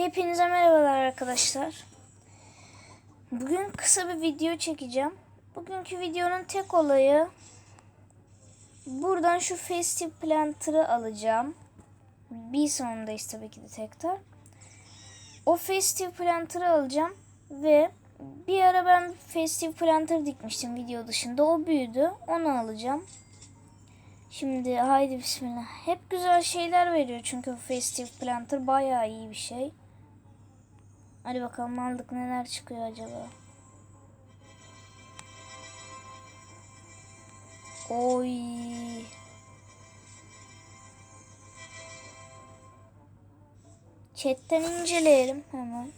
Hepinize merhabalar arkadaşlar. Bugün kısa bir video çekeceğim. Bugünkü videonun tek olayı buradan şu Festive Planter'ı alacağım. Bir sonundayız tabii ki de tekrar. O Festive Planter'ı alacağım ve bir ara ben Festive Planter dikmiştim video dışında. O büyüdü. Onu alacağım. Şimdi haydi bismillah. Hep güzel şeyler veriyor çünkü Festive Planter bayağı iyi bir şey. Hadi bakalım aldık neler çıkıyor acaba. Oy. Chatten inceleyelim hemen.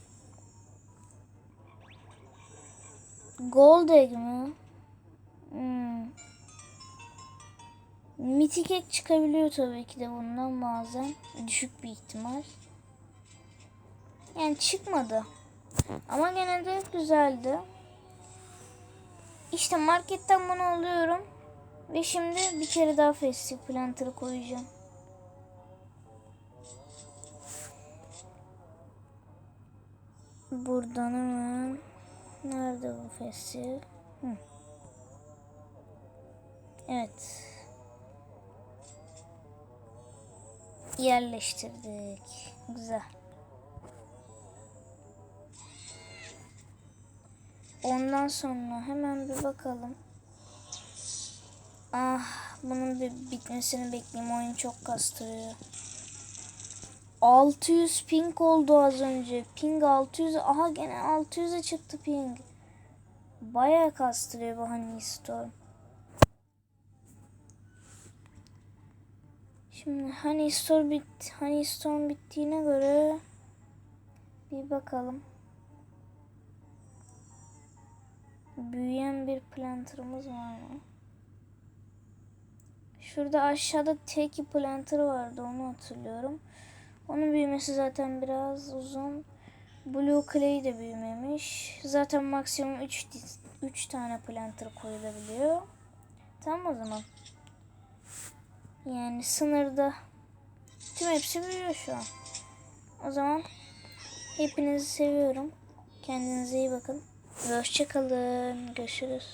Gold egg mi? Hmm. Mitik ek çıkabiliyor tabii ki de bundan bazen. Düşük bir ihtimal. Yani çıkmadı. Ama gene de güzeldi. İşte marketten bunu alıyorum. Ve şimdi bir kere daha Festive Planter'ı koyacağım. Buradan hemen. Nerede bu Festive? Evet. Yerleştirdik. Güzel. Ondan sonra hemen bir bakalım. Ah, bunun bir bitmesini bekleyeyim. Oyun çok kastırıyor. 600 ping oldu az önce. Ping 600. Aha gene 600'e çıktı ping. Bayağı kastırıyor bu Honey Storm. Şimdi Honey Storm, bit Honey Storm bittiğine göre bir bakalım. Planterımız var mı? Şurada aşağıda teki planter vardı onu hatırlıyorum. Onun büyümesi zaten biraz uzun. Blue Clay de büyümemiş. Zaten maksimum 3 3 tane planter koyulabiliyor. Tamam o zaman. Yani sınırda tüm hepsi büyüyor şu an. O zaman hepinizi seviyorum. Kendinize iyi bakın. Hoşçakalın. Görüşürüz.